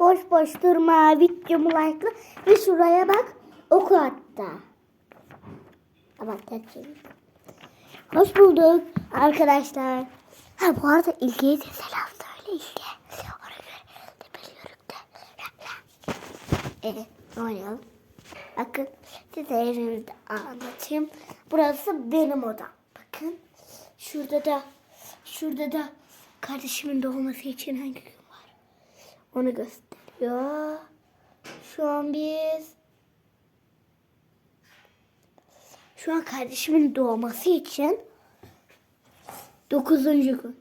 Boş boş durma. Videomu like'la. Ve şuraya bak. Oku hatta. Ha bak gerçekten. Hoş bulduk arkadaşlar. Ha bu arada İlge'ye de selam söyle İlge. Ona göre tepeli yörükte. Evet oynayalım. Bakın size evimi de anlatayım. Burası benim odam. Bakın şurada da şurada da kardeşimin doğması için hangi? Onu gösteriyor. Şu an biz şu an kardeşimin doğması için 9. gün.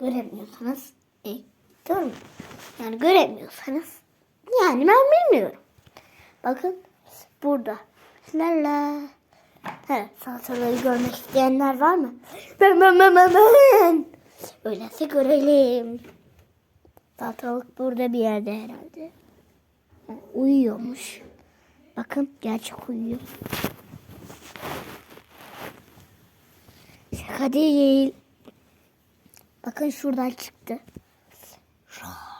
Göremiyorsanız e, doğru mu? Yani göremiyorsanız yani ben bilmiyorum. Bakın burada. La la. He, salataları görmek isteyenler var mı? Ben ben ben ben ben. Öyleyse görelim. Salatalık burada bir yerde herhalde. Ha, Uyuyormuş. Bakın gerçek uyuyor. Şaka değil. Bakın şuradan çıktı. Hello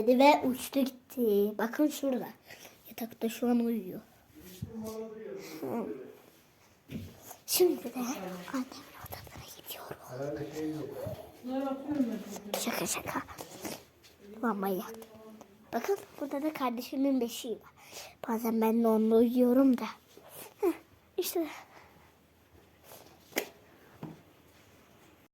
Dedi ve uçtu gitti. Bakın şurada. Yatakta şu an uyuyor. Şimdi de annemin odasına gidiyorum. Şaka şaka. Yaktım. Bakın burada da kardeşimin beşiği var. Bazen ben de onunla uyuyorum da. Heh, işte